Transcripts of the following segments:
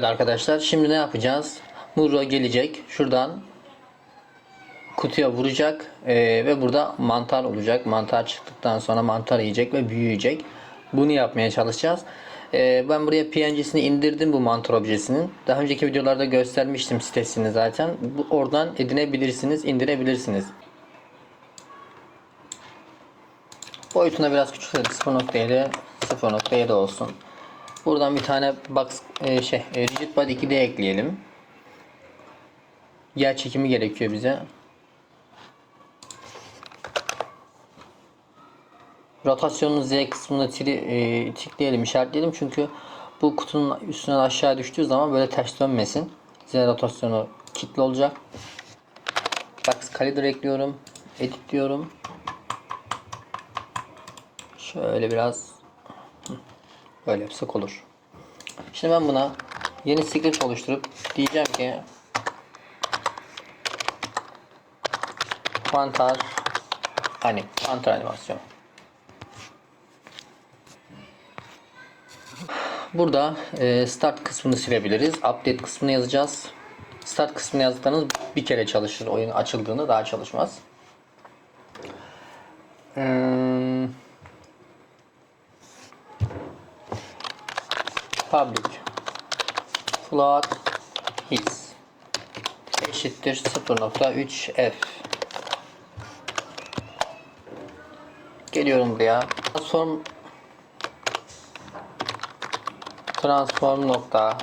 Evet arkadaşlar şimdi ne yapacağız? Muro gelecek. Şuradan kutuya vuracak ee, ve burada mantar olacak. Mantar çıktıktan sonra mantar yiyecek ve büyüyecek. Bunu yapmaya çalışacağız. Ee, ben buraya PNG'sini indirdim bu mantar objesinin. Daha önceki videolarda göstermiştim sitesini zaten. Bu, oradan edinebilirsiniz, indirebilirsiniz. Boyutuna biraz küçültelim. 0.7 0.7 olsun. Buradan bir tane box e, şey e, rigid body 2D ekleyelim. Yer çekimi gerekiyor bize. Rotasyonun Z kısmını tiri, e, tikleyelim, işaretleyelim çünkü bu kutunun üstüne aşağı düştüğü zaman böyle ters dönmesin. Z rotasyonu kilitli olacak. Box kalibre ekliyorum. Edit diyorum. Şöyle biraz böyle yapsak olur. Şimdi ben buna yeni script oluşturup diyeceğim ki mantar hani mantar animasyon. Burada e, start kısmını silebiliriz. Update kısmını yazacağız. Start kısmını yazdıklarınız bir kere çalışır. Oyun açıldığında daha çalışmaz. Hmm. Public. Float his eşittir 0.3 f. Geliyorum buraya. Transform transform nokta.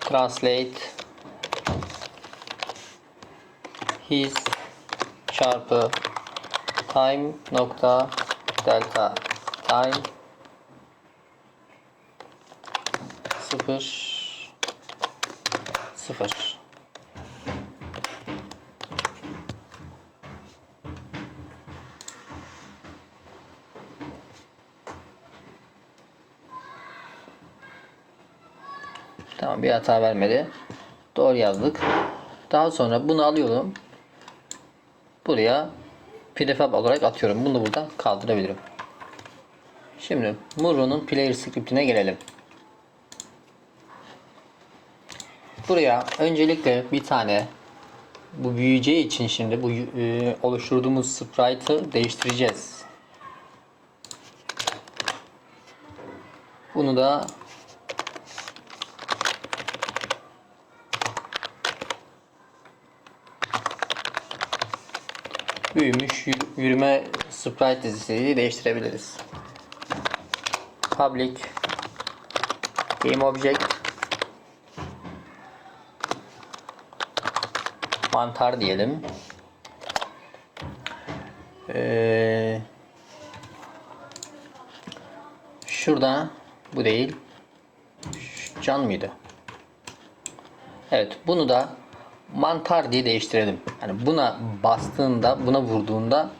Translate his çarpı time nokta delta. Time 0 0 Tamam bir hata vermedi. Doğru yazdık. Daha sonra bunu alıyorum. Buraya prefab olarak atıyorum. Bunu buradan kaldırabilirim. Şimdi Muro'nun player scriptine gelelim. Buraya öncelikle bir tane bu büyüyeceği için şimdi bu e, oluşturduğumuz sprite'ı değiştireceğiz. Bunu da büyümüş yür- yürüme sprite dizisiyle değiştirebiliriz. Public game object mantar diyelim. Ee, şurada bu değil. Can mıydı? Evet, bunu da mantar diye değiştirelim. Yani buna bastığında, buna vurduğunda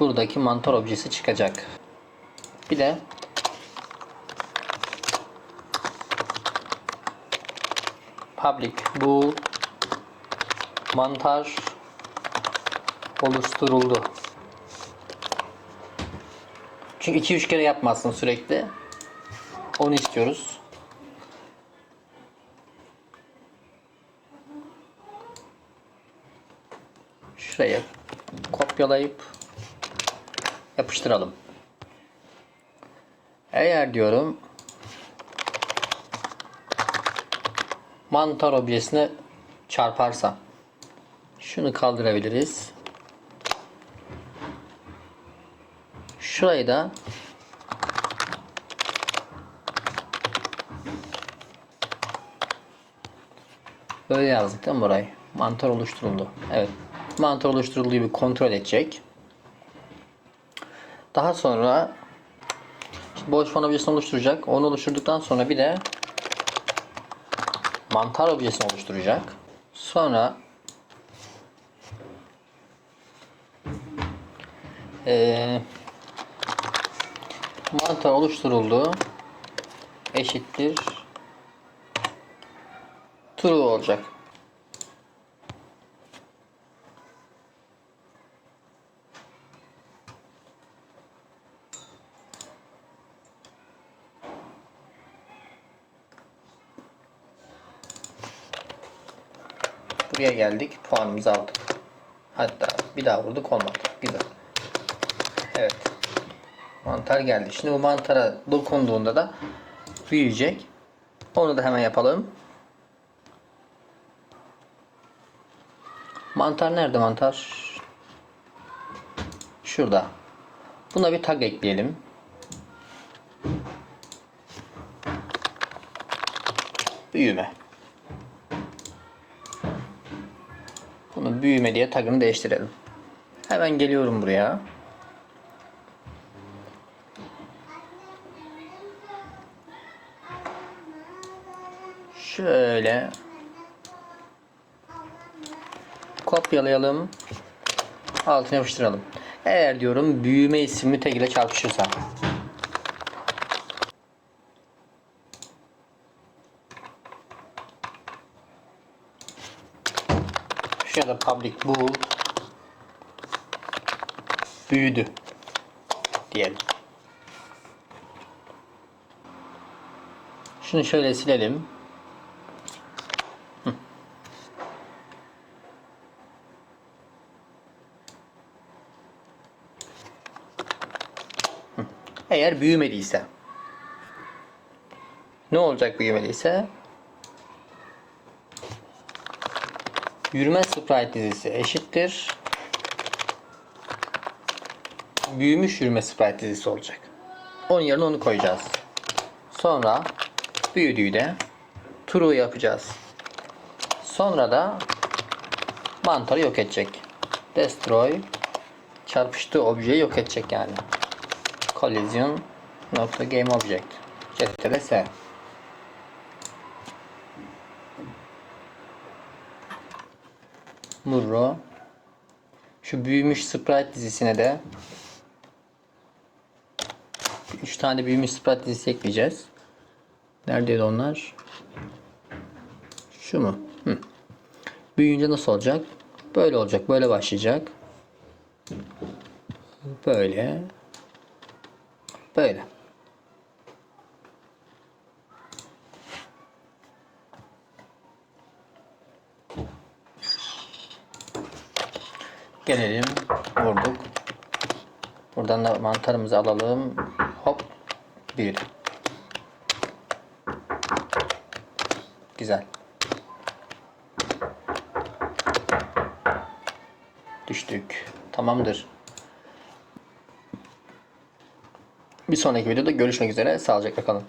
buradaki mantar objesi çıkacak. Bir de public bu mantar oluşturuldu. Çünkü 2-3 kere yapmazsın sürekli. Onu istiyoruz. Şuraya kopyalayıp yapıştıralım. Eğer diyorum mantar objesine çarparsa şunu kaldırabiliriz. Şurayı da böyle yazdık değil mi burayı? Mantar oluşturuldu. Evet. Mantar oluşturulduğu gibi kontrol edecek. Daha sonra boş fon objesini oluşturacak. Onu oluşturduktan sonra bir de mantar objesini oluşturacak. Sonra eee mantar oluşturuldu eşittir true olacak. Buraya geldik. Puanımızı aldık. Hatta bir daha vurduk olmadı. Güzel. Evet. Mantar geldi. Şimdi bu mantara dokunduğunda da büyüyecek. Onu da hemen yapalım. Mantar nerede mantar? Şurada. Buna bir tag ekleyelim. Büyüme. Bunu büyüme diye tagını değiştirelim. Hemen geliyorum buraya. Şöyle kopyalayalım. Altına yapıştıralım. Eğer diyorum büyüme isimli tag ile çarpışırsa. Şurada public bu büyüdü diyelim. Şunu şöyle silelim. Hı. Hı. Eğer büyümediyse ne olacak büyümediyse Yürüme sprite dizisi eşittir. Büyümüş yürüme sprite dizisi olacak. Onun yerine onu koyacağız. Sonra büyüdüğü de true yapacağız. Sonra da mantarı yok edecek. Destroy çarpıştığı objeyi yok edecek yani. Collision nokta game object. Ctrl S. Murro. Şu büyümüş sprite dizisine de 3 tane büyümüş sprite dizisi ekleyeceğiz. Neredeydi onlar? Şu mu? Hı. Büyüyünce nasıl olacak? Böyle olacak. Böyle başlayacak. Böyle. Böyle. Gelelim. Vurduk. Buradan da mantarımızı alalım. Hop. Bir. Güzel. Düştük. Tamamdır. Bir sonraki videoda görüşmek üzere. Sağlıcakla kalın.